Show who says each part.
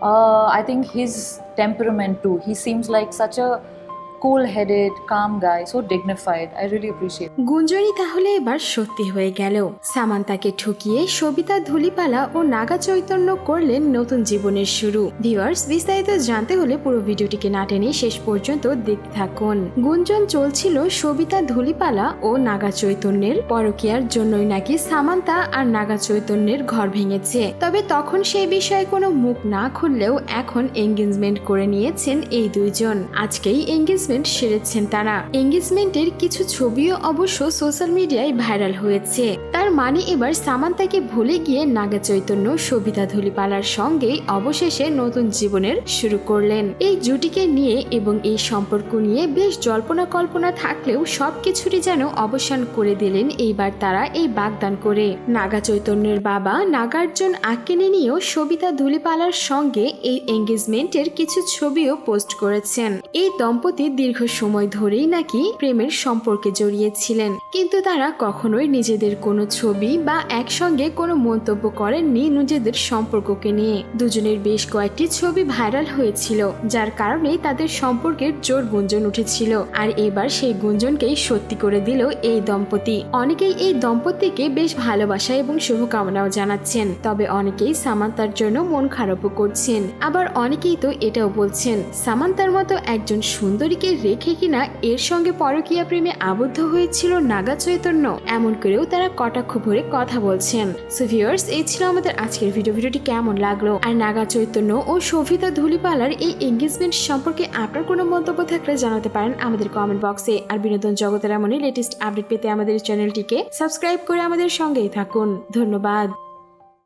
Speaker 1: Uh, I think his temperament too. He seems like such a cool-headed, come guy, so dignified. I really appreciate.
Speaker 2: গুঞ্জনই তাহলে এবার সত্যি হয়ে গেল। সামান্তাকে ঠকিয়ে সবিতা ধুলিপালা ও নাগা চৈতন্য করলেন নতুন জীবনের শুরু। ভিউয়ার্স বিস্তারিত জানতে হলে পুরো ভিডিওটিকে না টেনে শেষ পর্যন্ত দেখতে থাকুন। গুঞ্জন চলছিল সবিতা ধুলিপালা ও নাগা চৈতন্যের পরকিয়ার জন্যই নাকি সামান্তা আর নাগা চৈতন্যের ঘর ভেঙেছে। তবে তখন সেই বিষয়ে কোনো মুখ না খুললেও এখন এঙ্গেজমেন্ট করে নিয়েছেন এই দুইজন। আজকেই এঙ্গেজমেন্ট সেরেছেন তারা। এঙ্গেজমেন্টের কিছু ছবিও অবশ্য সোশ্যাল মিডিয়ায় ভাইরাল হয়েছে। তার মানে এবার সামান্তাকে ভুলে গিয়ে নাগা চৈতন্য, সবিতা ধুলিপালার সঙ্গেই অবশেষে নতুন জীবনের শুরু করলেন। এই জুটিকে নিয়ে এবং এই সম্পর্ক নিয়ে বেশ জল্পনা কল্পনা থাকলেও সব কিছুরই যেন অবসান করে দিলেন এইবার তারা এই বাগদান করে। নাগা চৈতন্যের বাবা নাগার্জুন আক্কেনে নিয়েও সবিতা ধুলিপালার সঙ্গে এই এঙ্গেজমেন্টের কিছু ছবিও পোস্ট করেছেন। এই দম্পতি দীর্ঘ সময় ধরেই নাকি প্রেমের সম্পর্কে জড়িয়েছিলেন। কিন্তু তারা কখনোই নিজেদের কোনো ছবি বা একসঙ্গে কোনো মন্তব্য করেননি নিজেদের সম্পর্ককে নিয়ে। দুজনের বেশ কয়েকটি ছবি ভাইরাল হয়েছিল, যার কারণে তাদের সম্পর্কের জোর গুঞ্জন উঠেছিল। আর এবার সেই গুঞ্জনকেই সত্যি করে দিল এই দম্পতি। অনেকেই এই দম্পতিকে বেশ ভালোবাসা এবং শুভকামনাও জানাচ্ছেন, তবে অনেকেই সামান্তার জন্য মন খারাপও করছেন। আবার অনেকেই তো এটাও বলছেন, সামান্তার মতো একজন সুন্দরীকে রেখে কিনা এর সঙ্গে পরকীয়া প্রেমে আবদ্ধ হয়েছিল নাগা চৈতন্য। এমন করেও তারা কটাক্ষ ভরে কথা বলছেন। সো ভিউয়ার্স এই ছিল আমাদের আজকের ভিডিও ভিডিওটি কেমন লাগল? আর নাগা চৈতন্য ও সভিতা ধুলিপালার এই এঙ্গেজমেন্ট সম্পর্কে আপনার কোনো মন্তব্য থাকলে জানাতে পারেন আমাদের কমেন্ট বক্সে আর বিনোদন জগতের এমনই লেটেস্ট আপডেট পেতে আমাদের চ্যানেলটিকে সাবস্ক্রাইব করে আমাদের সঙ্গেই থাকুন। ধন্যবাদ।